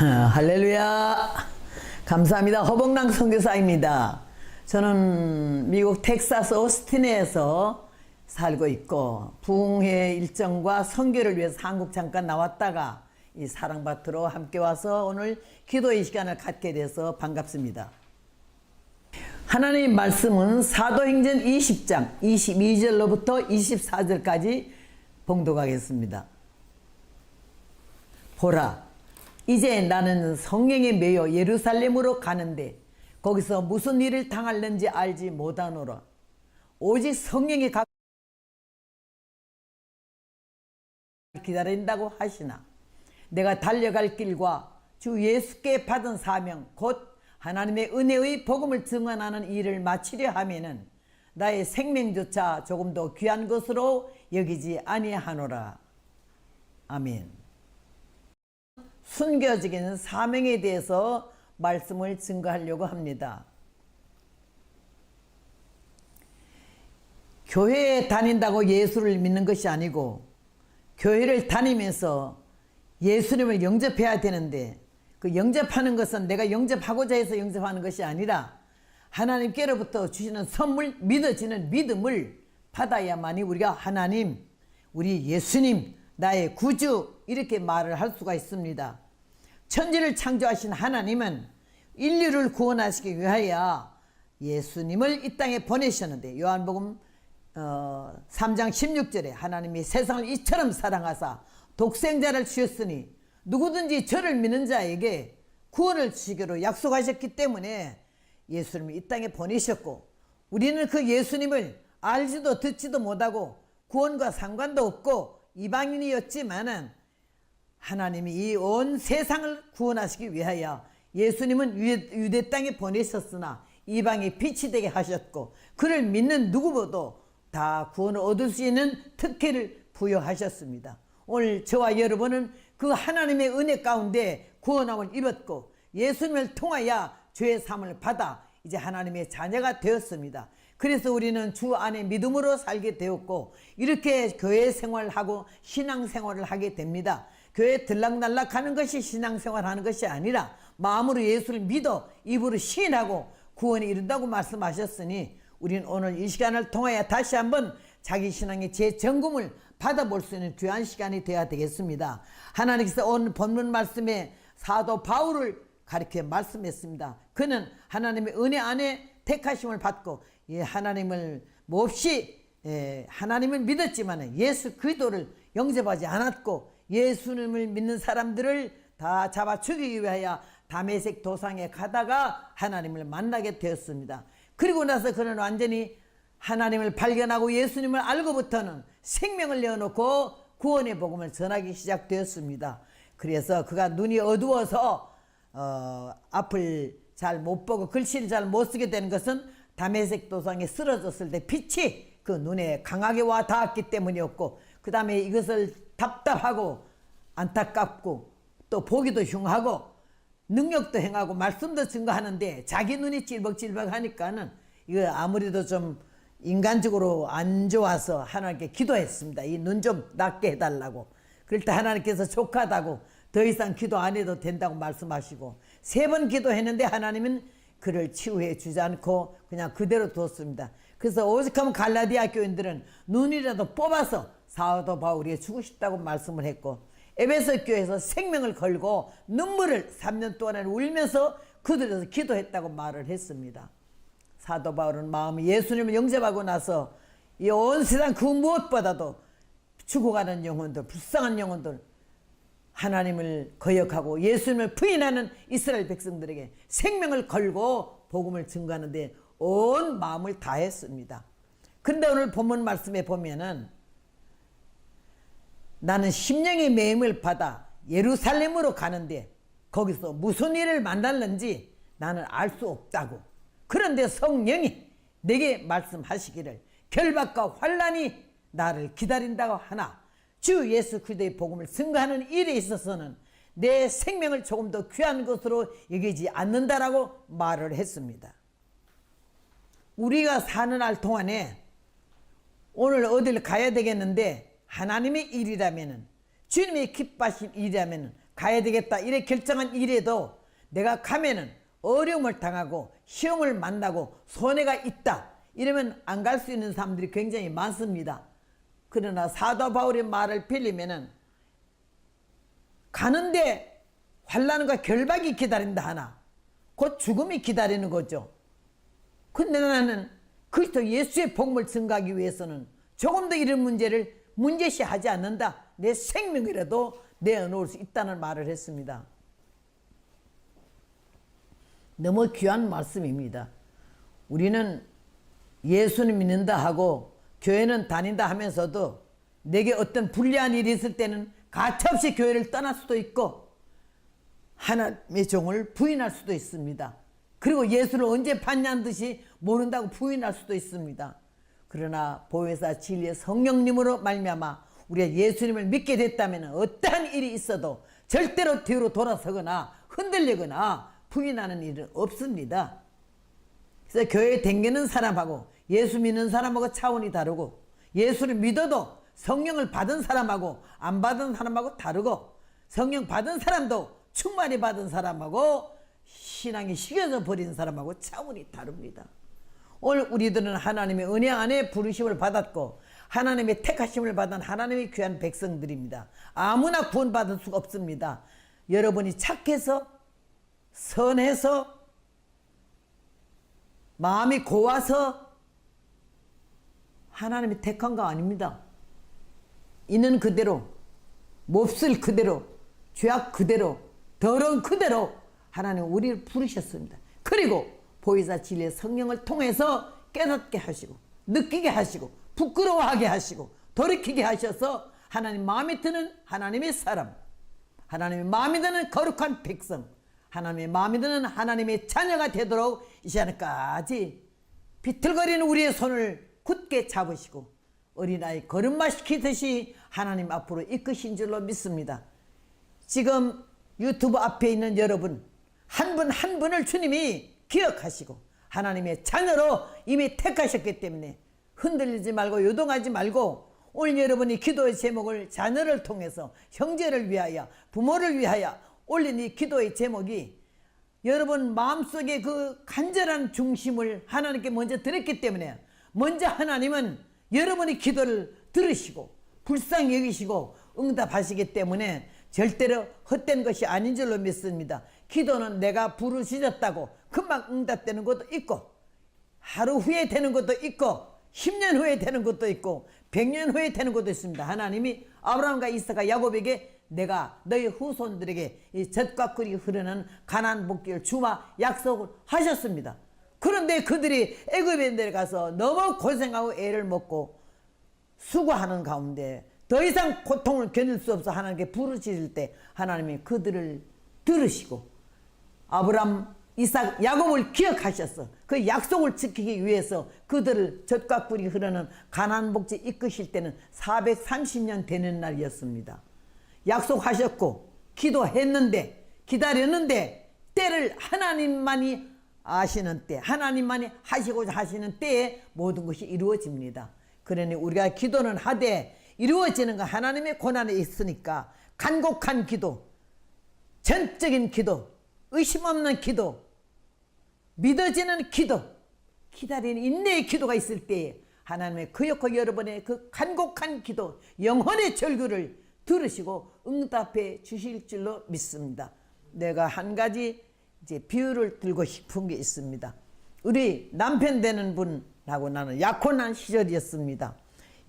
할렐루야. 감사합니다. 허봉랑 선교사입니다. 저는 미국 텍사스 오스틴에서 살고 있고 부흥회 일정과 선교를 위해서 한국 잠깐 나왔다가 이 사랑밭으로 함께 와서 오늘 기도의 시간을 갖게 돼서 반갑습니다. 하나님 말씀은 사도행전 20장 22절로부터 24절까지 봉독하겠습니다. 보라, 이제 나는 성령에 매여 예루살렘으로 가는데 거기서 무슨 일을 당할는지 알지 못하노라. 오직 성령이 가 기다린다고 하시나 내가 달려갈 길과 주 예수께 받은 사명 곧 하나님의 은혜의 복음을 증언하는 일을 마치려 하면은 나의 생명조차 조금 더 귀한 것으로 여기지 아니하노라. 아멘. 순교적인 사명에 대해서 말씀을 증거하려고 합니다. 교회에 다닌다고 예수를 믿는 것이 아니고 교회를 다니면서 예수님을 영접해야 되는데 그 영접하는 것은 내가 영접하고자 해서 영접하는 것이 아니라 하나님께로부터 주시는 선물 믿어지는 믿음을 받아야만이 우리가 하나님 우리 예수님 나의 구주 이렇게 말을 할 수가 있습니다. 천지를 창조하신 하나님은 인류를 구원하시기 위하여 예수님을 이 땅에 보내셨는데 요한복음 어, 3장 16절에 하나님이 세상을 이처럼 사랑하사 독생자를 주셨으니 누구든지 저를 믿는 자에게 구원을 주시기로 약속하셨기 때문에 예수님을 이 땅에 보내셨고 우리는 그 예수님을 알지도 듣지도 못하고 구원과 상관도 없고 이방인이었지만은 하나님이 이 온 세상을 구원하시기 위하여 예수님은 유대, 땅에 보내셨으나 이방의 빛이 되게 하셨고 그를 믿는 누구보도 다 구원을 얻을 수 있는 특혜를 부여하셨습니다. 오늘 저와 여러분은 그 하나님의 은혜 가운데 구원함을 입었고 예수님을 통하여 죄의 사함을 받아 이제 하나님의 자녀가 되었습니다. 그래서 우리는 주 안에 믿음으로 살게 되었고 이렇게 교회 생활하고 신앙 생활을 하게 됩니다. 교회 들락날락 하는 것이 신앙 생활 하는 것이 아니라 마음으로 예수를 믿어 입으로 시인하고 구원에 이른다고 말씀하셨으니 우리는 오늘 이 시간을 통하여 다시 한번 자기 신앙의 재점검을 받아볼 수 있는 귀한 시간이 되어야 되겠습니다. 하나님께서 오늘 본문 말씀에 사도 바울을 가리켜 말씀했습니다. 그는 하나님의 은혜 안에 택하심을 받고 예, 하나님을 몹시 예, 하나님을 믿었지만 예수 그리스도를 영접하지 않았고 예수님을 믿는 사람들을 다 잡아 죽이기 위하여 담에색 도상에 가다가 하나님을 만나게 되었습니다. 그리고 나서 그는 완전히 하나님을 발견하고 예수님을 알고부터는 생명을 내어놓고 구원의 복음을 전하기 시작되었습니다. 그래서 그가 눈이 어두워서 어, 앞을 잘 못 보고 글씨를 잘 못 쓰게 된 것은 담에색 도상에 쓰러졌을 때 빛이 그 눈에 강하게 와 닿았기 때문이었고 그 다음에 이것을 답답하고 안타깝고 또 보기도 흉하고 능력도 행하고 말씀도 증거하는데 자기 눈이 찔벅찔벅 하니까는 이거 아무래도 좀 인간적으로 안 좋아서 하나님께 기도했습니다. 이 눈 좀 낫게 해달라고. 그럴 때 하나님께서 족하다고 더 이상 기도 안 해도 된다고 말씀하시고 세 번 기도했는데 하나님은 그를 치유해 주지 않고 그냥 그대로 뒀습니다. 그래서 오직하면 갈라디아 교인들은 눈이라도 뽑아서 사도 바울이 주고 싶다고 말씀을 했고 에베소 교회에서 생명을 걸고 눈물을 3년 동안 울면서 그들에서 기도했다고 말을 했습니다. 사도 바울은 마음이 예수님을 영접하고 나서 이 온 세상 그 무엇보다도 죽어가는 영혼들, 불쌍한 영혼들, 하나님을 거역하고 예수님을 부인하는 이스라엘 백성들에게 생명을 걸고 복음을 증거하는 데 온 마음을 다했습니다. 그런데 오늘 본문 말씀에 보면은 나는 심령의 매임을 받아 예루살렘으로 가는데 거기서 무슨 일을 만날는지 나는 알 수 없다고. 그런데 성령이 내게 말씀하시기를 결박과 환란이 나를 기다린다고 하나 주 예수 그리스도의 복음을 증거하는 일에 있어서는 내 생명을 조금 더 귀한 것으로 여기지 않는다라고 말을 했습니다. 우리가 사는 할 동안에 오늘 어딜 가야 되겠는데 하나님의 일이라면은 주님의 기뻐하신 일이라면은 가야 되겠다 이래 결정한 일에도 내가 가면은 어려움을 당하고 시험을 만나고 손해가 있다 이러면 안 갈 수 있는 사람들이 굉장히 많습니다. 그러나 사도 바울의 말을 빌리면은 가는데 환란과 결박이 기다린다 하나 곧 죽음이 기다리는 거죠. 근데 나는 그리스도 예수의 복음을 증가하기 위해서는 조금 더 이런 문제를 문제시하지 않는다. 내 생명이라도 내어놓을 수 있다는 말을 했습니다. 너무 귀한 말씀입니다. 우리는 예수는 믿는다 하고 교회는 다닌다 하면서도 내게 어떤 불리한 일이 있을 때는 가차없이 교회를 떠날 수도 있고 하나님의 종을 부인할 수도 있습니다. 그리고 예수를 언제 봤냐는 듯이 모른다고 부인할 수도 있습니다. 그러나 보혜사 진리의 성령님으로 말미암아 우리가 예수님을 믿게 됐다면 어떠한 일이 있어도 절대로 뒤로 돌아서거나 흔들리거나 부인하는 일은 없습니다. 그래서 교회에 댕기는 사람하고 예수 믿는 사람하고 차원이 다르고 예수를 믿어도 성령을 받은 사람하고 안 받은 사람하고 다르고 성령 받은 사람도 충만히 받은 사람하고 신앙이 식어져 버린 사람하고 차원이 다릅니다. 오늘 우리들은 하나님의 은혜 안에 부르심을 받았고 하나님의 택하심을 받은 하나님의 귀한 백성들입니다. 아무나 구원받을 수가 없습니다. 여러분이 착해서 선해서 마음이 고와서 하나님이 택한 거 아닙니다. 있는 그대로 몹쓸 그대로 죄악 그대로 더러운 그대로 하나님 우리를 부르셨습니다. 그리고 보이사 진리의 성령을 통해서 깨닫게 하시고 느끼게 하시고 부끄러워하게 하시고 돌이키게 하셔서 하나님 마음에 드는 하나님의 사람 하나님의 마음에 드는 거룩한 백성 하나님의 마음에 드는 하나님의 자녀가 되도록 이 시간까지 비틀거리는 우리의 손을 굳게 잡으시고 어린아이 걸음마 시키듯이 하나님 앞으로 이끄신 줄로 믿습니다. 지금 유튜브 앞에 있는 여러분 한분한 분을 주님이 기억하시고 하나님의 자녀로 이미 택하셨기 때문에 흔들리지 말고 요동하지 말고 오늘 여러분이 기도의 제목을 자녀를 통해서 형제를 위하여 부모를 위하여 올린 이 기도의 제목이 여러분 마음속에 그 간절한 중심을 하나님께 먼저 드렸기 때문에 먼저 하나님은 여러분의 기도를 들으시고 불쌍히 여기시고 응답하시기 때문에 절대로 헛된 것이 아닌 줄로 믿습니다. 기도는 내가 부르짖었다고 금방 응답되는 것도 있고 하루 후에 되는 것도 있고 10년 후에 되는 것도 있고 100년 후에 되는 것도 있습니다. 하나님이 아브라함과 이삭과 야곱에게 내가 너희 후손들에게 이 젖과 꿀이 흐르는 가난 복기를 주마 약속을 하셨습니다. 그런데 그들이 애굽에 내려가서 너무 고생하고 애를 먹고 수고하는 가운데 더 이상 고통을 견딜 수 없어 하나님께 부르짖을 때 하나님이 그들을 들으시고 아브람, 이삭, 야곱을 기억하셔서 그 약속을 지키기 위해서 그들을 젖과 꿀이 흐르는 가나안 복지 이끄실 때는 430년 되는 날이었습니다. 약속하셨고 기도했는데 기다렸는데 때를 하나님만이 아시는 때 하나님만이 하시고자 하시는 때에 모든 것이 이루어집니다. 그러니 우리가 기도는 하되 이루어지는 건 하나님의 고난에 있으니까 간곡한 기도 전적인 기도 의심 없는 기도 믿어지는 기도 기다리는 인내의 기도가 있을 때에 하나님의 그 역과 여러분의 그 간곡한 기도 영혼의 절규를 들으시고 응답해 주실 줄로 믿습니다. 내가 한 가지 이제 비유를 들고 싶은 게 있습니다. 우리 남편 되는 분하고 나는 약혼한 시절이었습니다.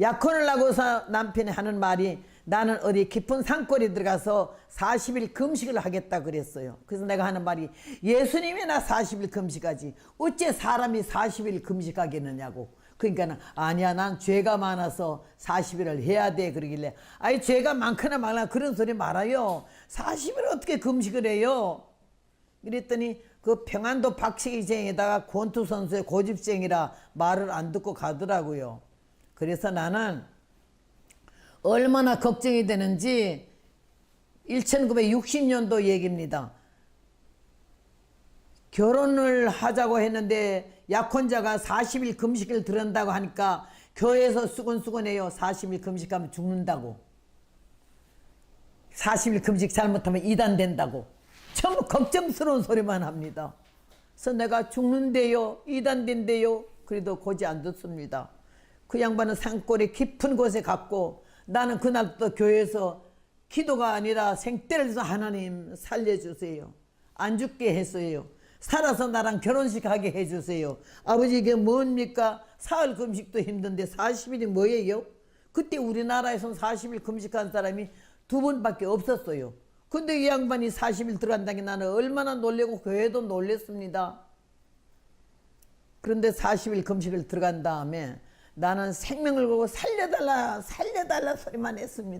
약혼을 하고서 남편이 하는 말이 나는 어디 깊은 산골에 들어가서 40일 금식을 하겠다 그랬어요. 그래서 내가 하는 말이 예수님이 나 40일 금식하지 어째 사람이 40일 금식하겠느냐고. 그러니까 아니야 난 죄가 많아서 40일을 해야 돼 그러길래 아니 죄가 많거나 말나 그런 소리 말아요. 40일 어떻게 금식을 해요? 이랬더니 그 평안도 박치기쟁에다가 권투 선수의 고집쟁이라 말을 안 듣고 가더라고요. 그래서 나는 얼마나 걱정이 되는지 1960년도 얘기입니다. 결혼을 하자고 했는데 약혼자가 40일 금식을 들은다고 하니까 교회에서 수근수근해요. 40일 금식하면 죽는다고. 40일 금식 잘못하면 이단 된다고 전부 걱정스러운 소리만 합니다. 그래서 내가 죽는데요, 이단 된대요. 그래도 고지 안 듣습니다. 그 양반은 산골의 깊은 곳에 갔고 나는 그날부터 교회에서 기도가 아니라 생떼를 해서 하나님 살려주세요. 안 죽게 했어요. 살아서 나랑 결혼식 하게 해주세요. 아버지 이게 뭡니까? 사흘 금식도 힘든데 40일이 뭐예요? 그때 우리나라에선 40일 금식한 사람이 두 분밖에 없었어요. 근데 이 양반이 40일 들어간다는 게 나는 얼마나 놀래고 교회도 놀랬습니다. 그런데 40일 금식을 들어간 다음에 나는 생명을 걸고 살려달라 살려달라 소리만 했습니다.